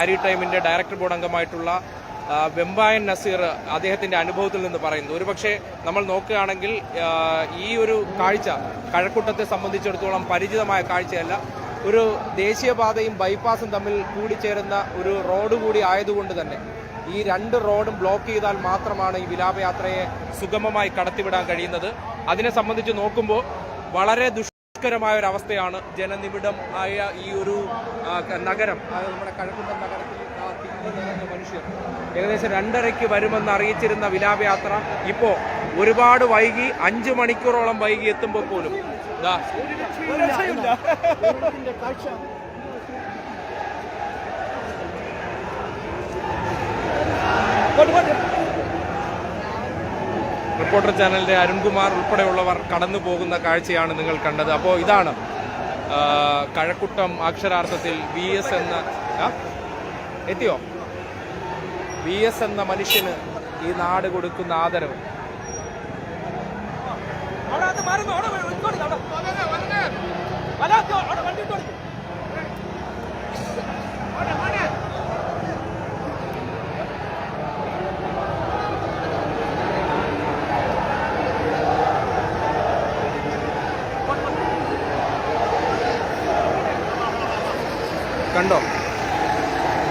മാരിടൈമിന്റെ director board അംഗമായിട്ടുള്ള വെമ്പായൻ നസീർ അദ്ദേഹത്തിന്റെ അനുഭവത്തിൽ നിന്ന് പറയുന്നു. ഒരുപക്ഷെ നമ്മൾ നോക്കുകയാണെങ്കിൽ ഈ ഒരു കാഴ്ച കഴക്കൂട്ടത്തെ സംബന്ധിച്ചിടത്തോളം പരിചിതമായ കാഴ്ചയല്ല. ഒരു ദേശീയപാതയും ബൈപ്പാസും തമ്മിൽ കൂടിച്ചേരുന്ന ഒരു റോഡ് കൂടി ആയതുകൊണ്ട് തന്നെ ഈ രണ്ട് റോഡും ബ്ലോക്ക് ചെയ്താൽ മാത്രമാണ് ഈ വിലാപയാത്രയെ സുഗമമായി കടത്തിവിടാൻ കഴിയുന്നത്. അതിനെ സംബന്ധിച്ച് നോക്കുമ്പോൾ വളരെ ദുഷ്കരമായ ഒരു അവസ്ഥയാണ് ജനനിബിഡം ആയ ഈ ഒരു നഗരം. അതായത് നമ്മുടെ കഴക്കുന്ന നഗരത്തിൽ മനുഷ്യർ. ഏകദേശം രണ്ടരയ്ക്ക് വരുമെന്ന് അറിയിച്ചിരുന്ന വിലാപയാത്ര ഇപ്പോ ഒരുപാട് വൈകി അഞ്ചു മണിക്കൂറോളം വൈകി എത്തുമ്പോൾ പോലും. ദാ. റിപ്പോർട്ടർ ചാനലിന്റെ അരുൺകുമാർ ഉൾപ്പെടെയുള്ളവർ കടന്നു പോകുന്ന കാഴ്ചയാണ് നിങ്ങൾ കണ്ടത്. അപ്പോൾ ഇതാണ് കഴക്കുട്ടം അക്ഷരാർത്ഥത്തിൽ വി എസ് എന്ന? എത്തിയോ? വി എസ് എന്ന മനുഷ്യന് ഈ നാട് കൊടുക്കുന്ന ആദരവ്. കണ്ടോ?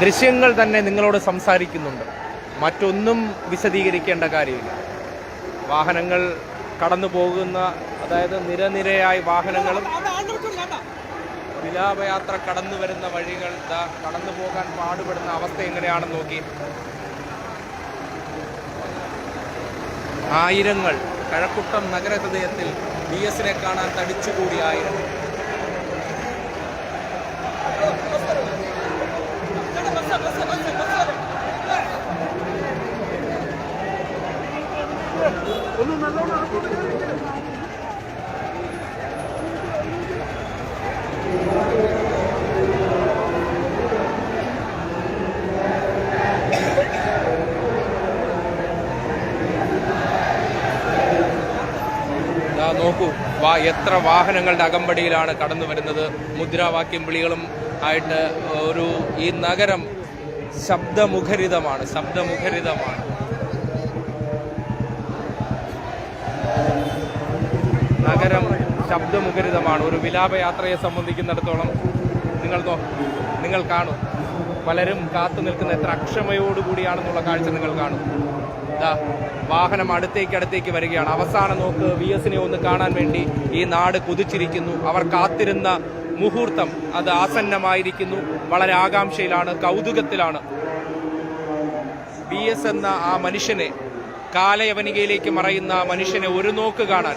ദൃശ്യങ്ങൾ തന്നെ നിങ്ങളോട് സംസാരിക്കുന്നുണ്ട്. മറ്റൊന്നും വിശദീകരിക്കേണ്ട കാര്യമില്ല. വാഹനങ്ങൾ കടന്നു പോകുന്ന അതായത് നിരനിരയായി വാഹനങ്ങളും വിലാപയാത്ര കടന്നു വരുന്ന വഴികൾ കടന്നു പോകാൻ പാടുപെടുന്ന അവസ്ഥ എങ്ങനെയാണെന്ന് നോക്കി. ആയിരങ്ങൾ കഴക്കുട്ടം നഗരഹൃദയത്തിൽ ബി എസിനെ കാണാൻ തടിച്ചുകൂടി ആയിരങ്ങൾ ദാ നോക്കൂ വാ എത്ര വാഹനങ്ങളുടെ അകമ്പടിയിലാണ് കടന്നു വരുന്നത്. മുദ്രാവാക്യം വിളികളും ആയിട്ട് ഒരു ഈ നഗരം ശബ്ദമുഖരിതമാണ് ശബ്ദമുഖരിതമാണ്. നഗരം ശബ്ദമുഖരിതമാണ്. ഒരു വിലാപയാത്രയെ സംബന്ധിക്കുന്നിടത്തോളം നിങ്ങൾ നിങ്ങൾ കാണും. പലരും കാത്തു നിൽക്കുന്ന എത്ര അക്ഷമയോടുകൂടിയാണെന്നുള്ള കാഴ്ച നിങ്ങൾ കാണും. ദാ വാഹനം അടുത്തേക്ക് അടുത്തേക്ക് വരികയാണ്. അവസാന നോക്ക് വി എസിനെ ഒന്ന് കാണാൻ വേണ്ടി ഈ നാട് കുതിച്ചിരിക്കുന്നു. അവർ കാത്തിരുന്ന മുഹൂർത്തം അത് ആസന്നമായിരിക്കുന്നു. വളരെ ആകാംക്ഷയിലാണ് കൗതുകത്തിലാണ്. വി എസ് എന്ന ആ മനുഷ്യനെ കാലയവനികയിലേക്ക് മറയുന്ന മനുഷ്യനെ ഒരു നോക്ക് കാണാൻ.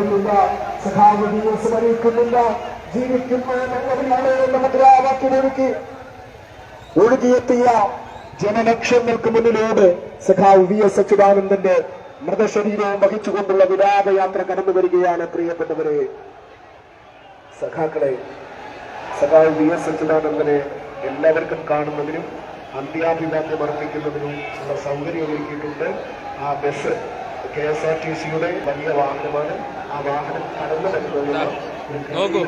ുന്നുണ്ട് സഖാവ് ദിവസം അറിയിക്കുന്നില്ല ജീവിക്കുന്ന ഞങ്ങളിലാണ് എന്ന മുദ്രാവാക്യമൊരുക്കി ഒഴുകിയെത്തിയ ജനലക്ഷങ്ങൾക്ക് മുന്നിലൂടെ സഖാവ് വി എസ് അച്യുതാനന്ദന്റെ മൃതശരീരവും വഹിച്ചുകൊണ്ടുള്ള വിലാപയാത്ര കടന്നു വരികയാണ് പ്രിയപ്പെട്ടവരെ. സഖാക്കളെ സഖാവ് വി എസ് അച്യുതാനന്ദനെ എല്ലാവർക്കും കാണുന്നതിനും അന്ത്യാഭിവാദ്യം അർപ്പിക്കുന്നതിനും ഉള്ള സൗകര്യം ഒരുക്കിയിട്ടുണ്ട്. ആ bus K S R T സിയുടെ വലിയ വാഹനമാണ്. ആ വാഹനം കടന്നു വരുന്നതിന് ഒരു നോക്കൂ.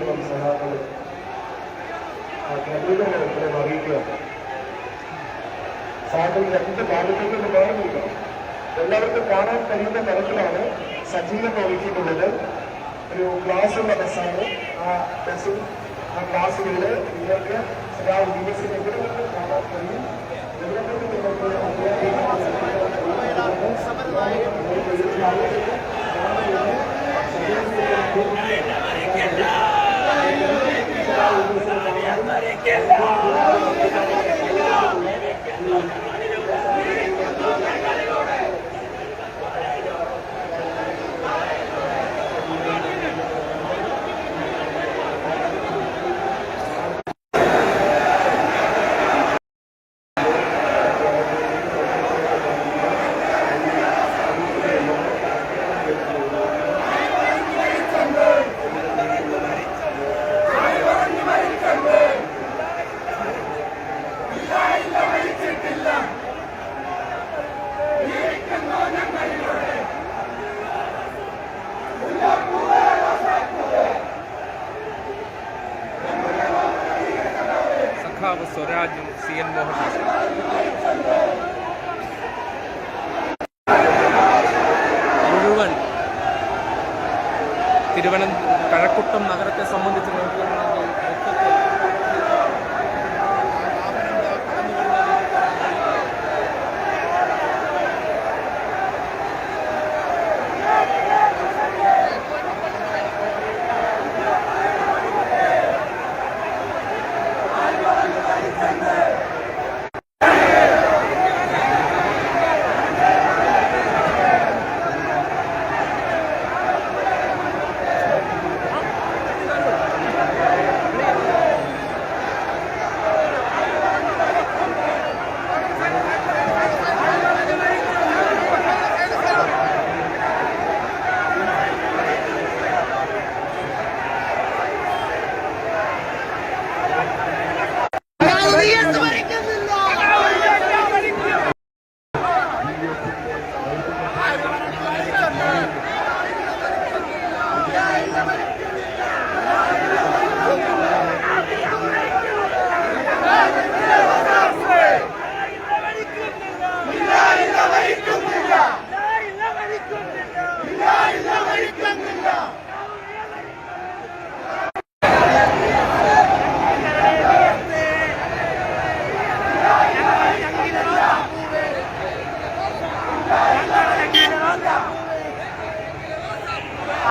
എല്ലാവർക്കും കാണാൻ കഴിയുന്ന തരത്തിലാണ് സജീവം ഒരുക്കിയിട്ടുള്ളത്. ഒരു ഗ്ലാസ് ഉള്ള ബസ്സാണ്. ആ ബസ്സും ആ ഗ്ലാസുകളിൽ നിങ്ങൾക്ക് വി എസിനെ എവിടെ കാണാൻ കഴിയും എവിടെ നിന്ന് നിങ്ങൾക്ക് ും സഖാവ് സ്വരാജും സി എൻ മോഹൻദാസും മുഴുവൻ. തിരുവനന്തപുരം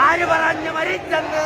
ആര് പറഞ്ഞു മരിച്ചെന്ന്?